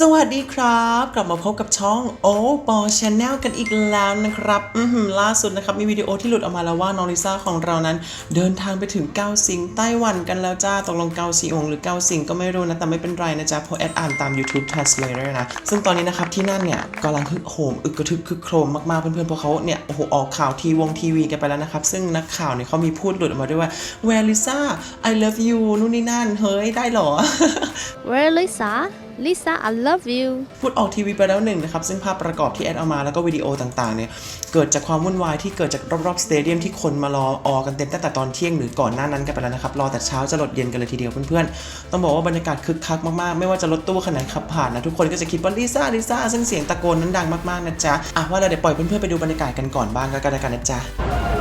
สวัสดีครับ กลับมาพบกับช่องโอปอชแนลกันอีกแล้วนะครับ อืล่าสุดนะครับ มีวิดีโอที่หลุดออกมาแล้วว่าน้องลิซ่าของเรานั้น เดินทางไปถึงเกาสิงไต้หวันกันแล้วจ้าตกลงเกาสิงหรือเกาสิงก็ไม่รู้นะ แต่ไม่เป็นไรนะจ๊ะเพราะแอดอ่านตาม YouTube Translator นะ ซึ่งตอนนี้นะครับที่นั่นเนี่ยกำลังฮึกโหม อึกกระทึกคึกโครมมากๆเพื่อนๆเพราะเขาเนี่ยโอ้โหออกข่าวทีวงทีวีกันไปแล้วนะครับซึ่งนักข่าวเนี่ยเขามีพูดหลุดออกมาด้วยว่า Where Lisa I love you นู่นนี่นั่นเฮ้ยได้เหรอ Where Lisa? Lisa, I love you. พูดออกทีวีไปแล้วหนึ่งนะครับ ซึ่งภาพประกอบที่แอดเอามาแล้วก็วิดีโอต่างๆเนี่ยเกิดจากความวุ่นวายที่เกิดจากรอบๆสเตเดียมที่คนมารอออกันเต็มตั้งแต่ตอนเที่ยงหรือก่อนหน้านั้นกันไปแล้วนะครับ รอแต่เช้าจะหลดเย็นกันเลยทีเดียวเพื่อนๆ ต้องบอกว่าบรรยากาศคึกคักมากๆ ไม่ว่าจะรถตู้คันไหนขับผ่านนะทุกคนก็จะคิดว่าลิซ่าลิซ่าซึ่งเสียงตะโกนนั้นดังมากๆนะจ๊ะอะว่าเราเดี๋ยวปล่อยเพื่อนๆไปดูบรรยากาศกันก่อนบ้างก็แล้วกันนะจ๊ะ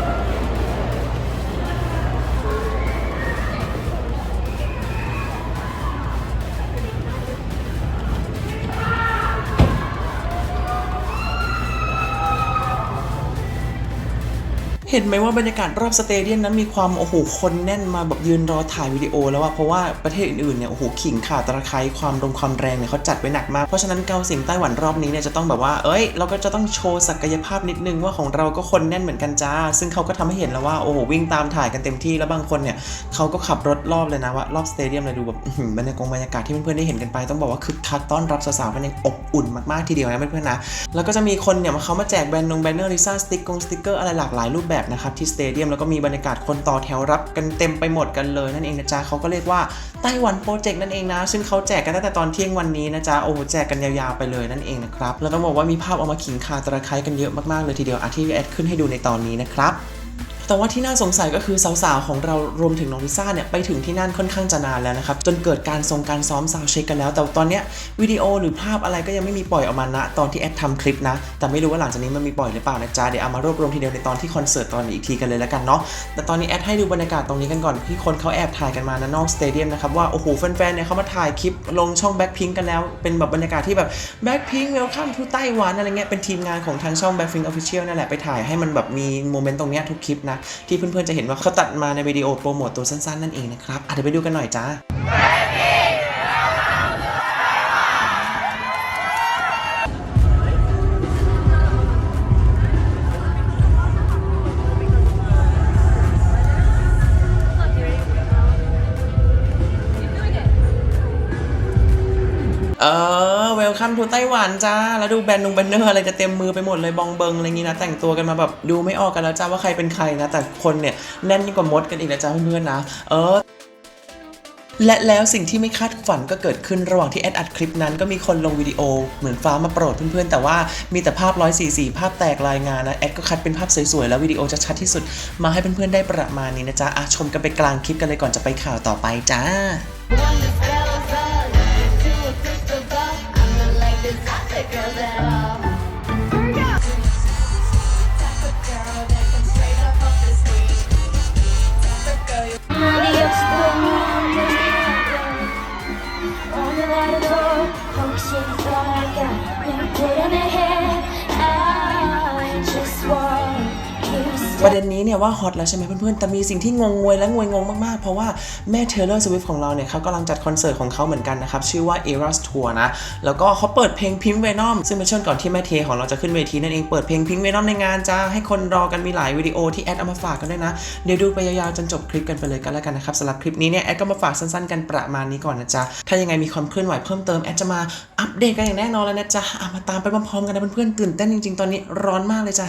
เห็นไหมว่าบรรยากาศรอบสเตเดียมนั้นมีความโอ้โหคนแน่นมาแบบยืนรอถ่ายวิดีโอแล้วว่าเพราะว่าประเทศอื่นๆเนี่ยโอ้โหขิงข่าตะไคร้ความรงความแรงเนี่ยเขาจัดไว้หนักมากเพราะฉะนั้นเกาสิงไต้หวันรอบนี้เนี่ยจะต้องแบบว่าเอ้ย เราก็จะต้องโชว์ศักยภาพนิดนึงว่าของเราก็คนแน่นเหมือนกันจ้า ซึ่งเขาก็ทำให้เห็นแล้วว่าโอ้โหวิ่งตามถ่ายกันเต็มที่แล้วบางคนเนี่ยเขาก็ขับรถรอบเลยนะว่ารอบสเตเดียมเลยดูแบบบรรยากาศบรรยากาศที่เพื่อนๆได้เห็นกันไปต้องบอกว่าคึกคักต้อนรับสาวๆกันอย่างอบอุ่นมากๆทีเดียวนะเพื่อนๆนะแล้วก็จะมีคนเนี่ยมาเขามาแจกแบรนด์นงแบนเนอร์ลิซ่าสติ๊กกงสติ๊กเกอร์อะไรหลากหลายรูปแบบนะครับที่สเตเดียมแล้วก็มีบรรยากาศคนต่อแถวรับกันเต็มไปหมดกันเลยนั่นเองนะจ๊ะเขาก็เรียกว่าไต้หวันโปรเจกต์นั่นเองนะ ซึ่งเขาแจกกันตั้งแต่ตอนเที่ยงวันนี้นะจ๊ะโอ้แจกกันยาวๆไปเลยนั่นเองนะครับแล้วต้องบอกว่ามีภาพเอามาขิงคาตะไคร้กันเยอะมากๆเลยทีเดียวอาที่แอดขึ้นให้ดูในตอนนี้นะครับ แต่ว่าที่น่าสงสัยก็คือสาวๆของเรารวมถึงน้องลิซ่าเนี่ยไปถึงที่นั่นค่อนข้างจะนานแล้วนะครับจนเกิดการทรงการซ้อมซาวเช็คกันแล้ว แต่ตอนเนี้ยวิดีโอหรือภาพอะไรก็ยังไม่มีปล่อยออกมาณตอนที่แอดทำคลิปนะ แต่ไม่รู้ว่าหลังจากนี้มันมีปล่อยหรือเปล่านะจ๊ะเดี๋ยวเอามารวบรวมทีเดียวในตอนที่คอนเสิร์ตตอนนี้อีกทีกันเลยแล้วกันเนาะแต่ตอนนี้แอดให้ดูบรรยากาศตรงนี้กันก่อนที่คนเขาแอบถ่ายกันมานะนอกสเตเดียมนะครับว่าโอ้โหแฟนๆเนี่ยเขามาถ่ายคลิปลงช่องแบ็คพิงกันแล้วเป็นแบบบรรยากาศที่แบบแบ็คพิงเวลคัมทูไต้หวันอะไรเงี้ยเป็นทีมงานของทางช่องแบ็คพิงออฟฟิเชียลนั่นแหละไปถ่ายให้มันแบบมีโมเมนต์ตรงเนี้ยทุกคลิปนะที่เพื่อนๆจะเห็นว่าเขาตัดมาในวิดีโอโปรโมทตัวสั้นๆนั่นเองนะครับอะเดี๋ยวไปดูกันหน่อยจ้าเออ ลคัมทูไต้หวันจ้า แล้วดูแบรนด์นงแบนเนอร์อะไรจะเต็มมือไปหมดเลยบองเบิงอะไรงี้นะ แต่งตัวกันมาแบบดูไม่ออกกันแล้วจ้าว่าใครเป็นใครนะ แต่คนเนี่ยแน่นยิ่งกว่ามดกันอีกนะจ้าเพื่อนๆนะ เออและแล้วสิ่งที่ไม่คาดฝันก็เกิดขึ้นระหว่างที่แอดอัดคลิปนั้นก็มีคนลงวิดีโอเหมือนฟ้ามาโปรดเพื่อนๆ แต่ว่ามีแต่ภาพ144ภาพแตกรายงานนะแอดก็คัดเป็นภาพสวยๆ แล้ววิดีโอจะชัดที่สุดมาให้เพื่อนๆ ได้ประมาณนี้นะจ๊ะอะชมกันไปกลางคลิปกันเลยก่อนจะไปข่าวต่อไปจ้า I think girl that I ประเด็นนี้เนี่ยว่าฮอตแล้วใช่ไหมเพื่อนๆ แต่มีสิ่งที่งงงวยและงวยงงมากๆ เพราะว่าแม่เทเลอร์สวิฟของเราเนี่ยเขากำลังจัดคอนเสิร์ตของเขาเหมือนกันนะครับ ชื่อว่า Eras Tour นะ แล้วก็เขาเปิดเพลงพิมพ์เวนอมซึ่งเป็นช่วงก่อนที่แม่เทของเราจะขึ้นเวทีนั่นเองเปิดเพลงพิมพ์เวนอมในงานจ้าให้คนรอกันมีหลายวิดีโอที่แอดเอามาฝากกันด้วยนะเดี๋ยวดูไปยาวๆจนจบคลิปกันไปเลยกันแล้วกันนะครับสำหรับคลิปนี้เนี่ยแอดก็มาฝากสั้นๆกันประมาณนี้ก่อนนะจ๊ะถ้ายังไงมีความเคลื่อนไหวเพิ่มเติมแอดจะมาอัปเดตกันอย่างแน่นอนแล้วนะจ๊ะอะมาตามไปพร้อมๆกันนะเพื่อนๆตื่นเต้นจริงๆตอนนี้ร้อนมากเลยจ้ะ